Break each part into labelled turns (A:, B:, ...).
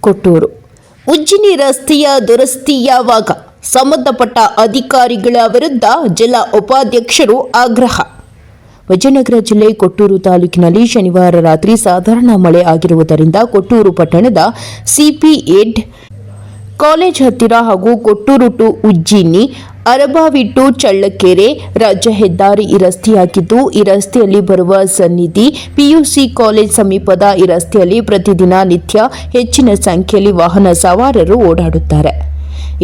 A: ಕೊಟ್ಟೂರು. ಉಜ್ಜಿನಿ ರಸ್ತೆಯ ದುರಸ್ತಿಯಾವಾಗ ಸಂಬಂಧಪಟ್ಟ ಅಧಿಕಾರಿಗಳ ವಿರುದ್ಧ ಜಿಲ್ಲಾ ಉಪಾಧ್ಯಕ್ಷರು ಆಗ್ರಹ. ವಿಜಯನಗರ ಜಿಲ್ಲೆ ಕೊಟ್ಟೂರು ತಾಲೂಕಿನಲ್ಲಿ ಶನಿವಾರ ರಾತ್ರಿ ಸಾಧಾರಣ ಮಳೆ ಆಗಿರುವುದರಿಂದ ಕೊಟ್ಟೂರು ಪಟ್ಟಣದ ಸಿಪಿಎಡ್ ಕಾಲೇಜ್ ಹತ್ತಿರ ಹಾಗೂ ಕೊಟ್ಟೂರು ಟು ಉಜ್ಜಿನಿ ಅರಬಾವಿ ಟು ಚಳ್ಳಕೆರೆ ರಾಜ್ಯ ಹೆದ್ದಾರಿ ಈ ರಸ್ತೆಯಾಗಿದ್ದು, ಈ ರಸ್ತೆಯಲ್ಲಿ ಬರುವ ಸನ್ನಿಧಿ ಪಿಯುಸಿ ಕಾಲೇಜ್ ಸಮೀಪದ ಈ ರಸ್ತೆಯಲ್ಲಿ ಪ್ರತಿದಿನ ನಿತ್ಯ ಹೆಚ್ಚಿನ ಸಂಖ್ಯೆಯಲ್ಲಿ ವಾಹನ ಸವಾರರು ಓಡಾಡುತ್ತಾರೆ.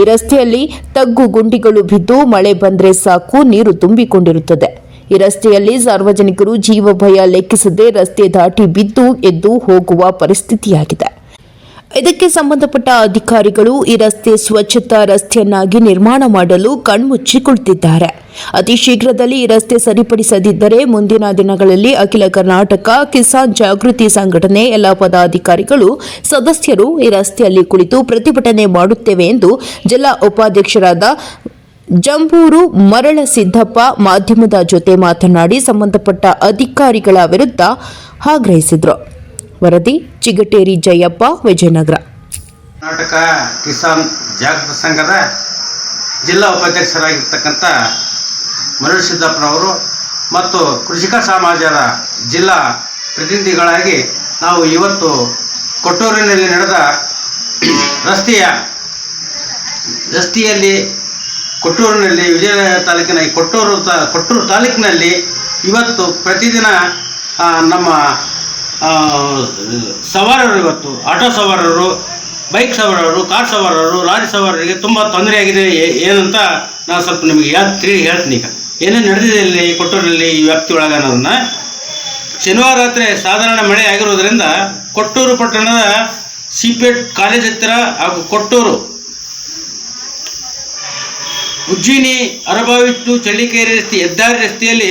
A: ಈ ರಸ್ತೆಯಲ್ಲಿ ತಗ್ಗು ಗುಂಡಿಗಳು ಬಿದ್ದು ಮಳೆ ಬಂದರೆ ಸಾಕು, ನೀರು ತುಂಬಿಕೊಂಡಿರುತ್ತದೆ. ಈ ರಸ್ತೆಯಲ್ಲಿ ಸಾರ್ವಜನಿಕರು ಜೀವ ಭಯ ಲೆಕ್ಕಿಸದೆ ರಸ್ತೆ ದಾಟಿ ಬಿದ್ದು ಎದ್ದು ಹೋಗುವ ಪರಿಸ್ಥಿತಿಯಾಗಿದೆ. ಇದಕ್ಕೆ ಸಂಬಂಧಪಟ್ಟ ಅಧಿಕಾರಿಗಳು ಈ ರಸ್ತೆ ಸ್ವಚ್ಛತಾ ರಸ್ತೆಯನ್ನಾಗಿ ನಿರ್ಮಾಣ ಮಾಡಲು ಕಣ್ಮುಚ್ಚಿ ಕುಳಿತಿದ್ದಾರೆ. ಅತಿ ಶೀಘ್ರದಲ್ಲಿ ಈ ರಸ್ತೆ ಸರಿಪಡಿಸದಿದ್ದರೆ ಮುಂದಿನ ದಿನಗಳಲ್ಲಿ ಅಖಿಲ ಕರ್ನಾಟಕ ಕಿಸಾನ್ ಜಾಗೃತಿ ಸಂಘಟನೆ ಎಲ್ಲ ಪದಾಧಿಕಾರಿಗಳು, ಸದಸ್ಯರು ಈ ರಸ್ತೆಯಲ್ಲಿ ಕುಳಿತು ಪ್ರತಿಭಟನೆ ಮಾಡುತ್ತೇವೆ ಎಂದು ಜಿಲ್ಲಾ ಉಪಾಧ್ಯಕ್ಷರಾದ ಜಂಬೂರು ಮರಳ ಸಿದ್ದಪ್ಪ ಮಾಧ್ಯಮದ ಜೊತೆ ಮಾತನಾಡಿ, ಸಂಬಂಧಪಟ್ಟ ಅಧಿಕಾರಿಗಳ ವಿರುದ್ಧ ಆಗ್ರಹಿಸಿದರು. ವರದಿ, ಚಿಗಟೇರಿ ಜಯಪ್ಪ, ವಿಜಯನಗರ.
B: ಕರ್ನಾಟಕ ಕಿಸಾನ್ ಜಾಗೃತ ಸಂಘದ ಜಿಲ್ಲಾ ಉಪಾಧ್ಯಕ್ಷರಾಗಿರ್ತಕ್ಕಂಥ ಮರಳು ಸಿದ್ದಪ್ಪನವರು ಮತ್ತು ಕೃಷಿಕ ಸಮಾಜದ ಜಿಲ್ಲಾ ಪ್ರತಿನಿಧಿಗಳಾಗಿ ನಾವು ಇವತ್ತು ಕೊಟ್ಟೂರಿನಲ್ಲಿ ನಡೆದ ರಸ್ತೆಯ, ರಸ್ತೆಯಲ್ಲಿ ಕೊಟ್ಟೂರಿನಲ್ಲಿ, ವಿಜಯನಗರ ತಾಲೂಕಿನ ಕೊಟ್ಟೂರು ತಾ, ಕೊಟ್ಟೂರು ತಾಲೂಕಿನಲ್ಲಿ ಇವತ್ತು ಪ್ರತಿದಿನ ನಮ್ಮ ಸವಾರರು ಇವತ್ತು, ಆಟೋ ಸವಾರರು, ಬೈಕ್ ಸವಾರರು, ಕಾರ್ ಸವಾರರು, ಲಾರಿ ಸವಾರರಿಗೆ ತುಂಬ ತೊಂದರೆಯಾಗಿದೆ ಏನಂತ ನಾನು ಸ್ವಲ್ಪ ನಿಮಗೆ ಯಾವ್ದು ತಿಳಿ ಹೇಳ್ತೀನಿ ಈಗ. ಏನೇನು ನಡೆದಿದೆ ಇಲ್ಲಿ ಕೊಟ್ಟೂರಿನಲ್ಲಿ ಈ ವ್ಯಾಪ್ತಿ ಒಳಗೆ ಅನ್ನೋದನ್ನ, ಶನಿವಾರ ರಾತ್ರಿ ಸಾಧಾರಣ ಮಳೆ ಆಗಿರೋದ್ರಿಂದ ಕೊಟ್ಟೂರು ಪಟ್ಟಣದ ಸಿಪೇಟ್ ಕಾಲೇಜ್ ಹತ್ತಿರ ಹಾಗೂ ಕೊಟ್ಟೂರು, ಉಜ್ಜಿನಿ, ಅರಬಾವಿಟ್ಟು, ಚಳ್ಳಿಕೇರಿ ರಸ್ತೆ, ಹೆದ್ದಾರಿ ರಸ್ತೆಯಲ್ಲಿ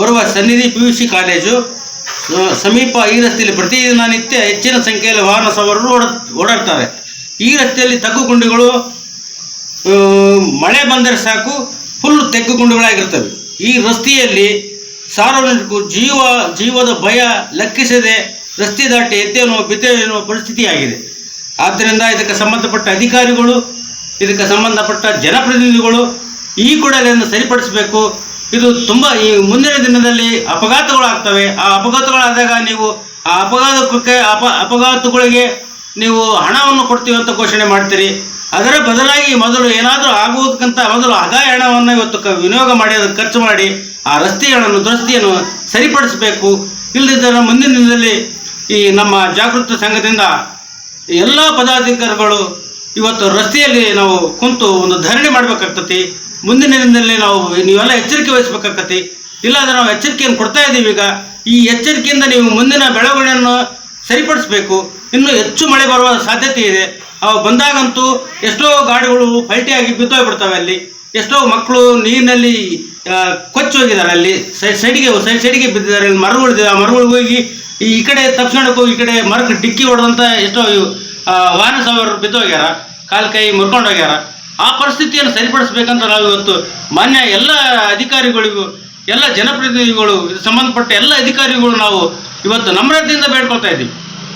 B: ಬರುವ ಸನ್ನಿಧಿ ಪಿ ಯು ಸಿ ಕಾಲೇಜು ಸಮೀಪ ಈ ರಸ್ತೆಯಲ್ಲಿ ಪ್ರತಿದಿನ ನಿತ್ಯ ಹೆಚ್ಚಿನ ಸಂಖ್ಯೆಯಲ್ಲಿ ವಾಹನ ಸವಾರರು ಓಡ, ಓಡಾಡ್ತಾರೆ. ಈ ರಸ್ತೆಯಲ್ಲಿ ತಗ್ಗು ಗುಂಡಿಗಳು ಮಳೆ ಬಂದರೆ ಸಾಕು ಫುಲ್ ತೆಗ್ಗು ಗುಂಡಿಗಳಾಗಿರ್ತವೆ. ಈ ರಸ್ತೆಯಲ್ಲಿ ಸಾರ್ವಜನಿಕರು ಜೀವ, ಜೀವದ ಭಯ ಲೆಕ್ಕಿಸದೆ ರಸ್ತೆ ದಾಟಿ ಎತ್ತೇನೋ ಎನ್ನುವ ಪರಿಸ್ಥಿತಿಯಾಗಿದೆ. ಆದ್ದರಿಂದ ಇದಕ್ಕೆ ಸಂಬಂಧಪಟ್ಟ ಅಧಿಕಾರಿಗಳು, ಇದಕ್ಕೆ ಸಂಬಂಧಪಟ್ಟ ಜನಪ್ರತಿನಿಧಿಗಳು ಈ ಕೂಡಲೆಯನ್ನು ಸರಿಪಡಿಸಬೇಕು. ಇದು ತುಂಬ ಈ ಮುಂದಿನ ದಿನದಲ್ಲಿ ಅಪಘಾತಗಳು ಆಗ್ತವೆ ಆ ಅಪಘಾತಗಳಾದಾಗ ನೀವು ಆ ಅಪಘಾತಕ್ಕೆ ಅಪ ಅಪಘಾತಗಳಿಗೆ ನೀವು ಹಣವನ್ನು ಕೊಡ್ತೀವಿ ಅಂತ ಘೋಷಣೆ ಮಾಡ್ತೀರಿ. ಅದರ ಬದಲಾಗಿ ಮೊದಲು ಏನಾದರೂ ಆಗುವುದಕ್ಕಿಂತ ಮೊದಲು ಆದಾಯ ಹಣವನ್ನು ಇವತ್ತು ಕ ವಿನಿಯೋಗ ಮಾಡಿ ಅದಕ್ಕೆ ಖರ್ಚು ಮಾಡಿ ಆ ರಸ್ತೆಗಳನ್ನು, ದುರಸ್ತಿಯನ್ನು ಸರಿಪಡಿಸಬೇಕು. ಇಲ್ಲದಿದ್ದರೆ ಮುಂದಿನ ದಿನದಲ್ಲಿ ಈ ನಮ್ಮ ಜಾಗೃತ ಸಂಘದಿಂದ ಎಲ್ಲ ಪದಾಧಿಕಾರಿಗಳು ಇವತ್ತು ರಸ್ತೆಯಲ್ಲಿ ನಾವು ಕುಂತು ಒಂದು ಧರಣಿ ಮಾಡಬೇಕಾಗ್ತತಿ. ಮುಂದಿನ ದಿನದಲ್ಲಿ ನಾವು ನೀವೆಲ್ಲ ಎಚ್ಚರಿಕೆ ವಹಿಸ್ಬೇಕಾಗ್ತತಿ. ಇಲ್ಲಾಂದ್ರೆ ನಾವು ಎಚ್ಚರಿಕೆಯನ್ನು ಕೊಡ್ತಾ ಇದ್ದೀವಿ ಈಗ. ಈ ಎಚ್ಚರಿಕೆಯಿಂದ ನೀವು ಮುಂದಿನ ಬೆಳವಣಿಗೆಯನ್ನು ಸರಿಪಡಿಸಬೇಕು. ಇನ್ನೂ ಹೆಚ್ಚು ಮಳೆ ಬರುವ ಸಾಧ್ಯತೆ ಇದೆ. ಅವು ಬಂದಾಗಂತೂ ಎಷ್ಟೋ ಗಾಡಿಗಳು ಪಲ್ಟಿಯಾಗಿ ಬಿದ್ದೋಗ್ಬಿಡ್ತವೆ ಅಲ್ಲಿ. ಎಷ್ಟೋ ಮಕ್ಕಳು ನೀರಿನಲ್ಲಿ ಕೊಚ್ಚಿ ಹೋಗಿದ್ದಾರೆ ಅಲ್ಲಿ. ಸೈಡ್ ಸೈಡಿಗೆ ಸೈಡ್ ಸೈಡಿಗೆ ಬಿದ್ದಿದ್ದಾರೆ. ಅಲ್ಲಿ ಮರಗಳಿದೆ ಆ ಮರಗಳಿಗೆ ಹೋಗಿ ಈ ಕಡೆ ತಪ್ಸ್ಕೊಂಡಕ್ಕೆ ಹೋಗಿ ಈ ಕಡೆ ಮರಕ್ಕೆ ಡಿಕ್ಕಿ ಹೊಡೆದಂಥ ಎಷ್ಟೋ ವಾಹನ ಸವಾರರು ಬಿದ್ದೋಗ್ಯಾರ. ಕಾಲು ಕೈ ಮುರ್ಕೊಂಡು ಹೋಗ್ಯಾರ ಆ ಪರಿಸ್ಥಿತಿಯನ್ನು ಸರಿಪಡಿಸಬೇಕಂತ ನಾವು ಇವತ್ತು ಮಾನ್ಯ ಎಲ್ಲ ಅಧಿಕಾರಿಗಳಿಗೂ, ಎಲ್ಲ ಜನಪ್ರತಿನಿಧಿಗಳು ಸಂಬಂಧಪಟ್ಟ ಎಲ್ಲ ಅಧಿಕಾರಿಗಳು ನಾವು ಇವತ್ತು ನಮ್ರತೆಯಿಂದ ಬೇಡ್ಕೊಳ್ತಾ ಇದ್ದೀವಿ.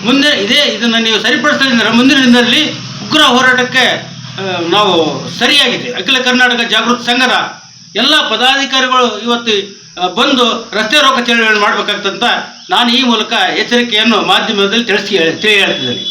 B: ಮುಂದೆ ಇದೇ ಇದನ್ನು ನೀವು ಸರಿಪಡಿಸ್ತಾ ಮುಂದಿನ ದಿನದಲ್ಲಿ ಉಗ್ರ ಹೋರಾಟಕ್ಕೆ ನಾವು ಸರಿಯಾಗಿದೆ. ಅಖಿಲ ಕರ್ನಾಟಕ ಜಾಗೃತ ಸಂಘದ ಎಲ್ಲ ಪದಾಧಿಕಾರಿಗಳು ಇವತ್ತು ಬಂದು ರಸ್ತೆ ರೋಕ ಚಳವಳಿ ಮಾಡಬೇಕಾಗ್ತಂತ ನಾನು ಈ ಮೂಲಕ ಎಚ್ಚರಿಕೆಯನ್ನು ಮಾಧ್ಯಮದಲ್ಲಿ ತಿಳಿಸಿ ತಿಳಿ ಹೇಳ್ತಿದ್ದೇನೆ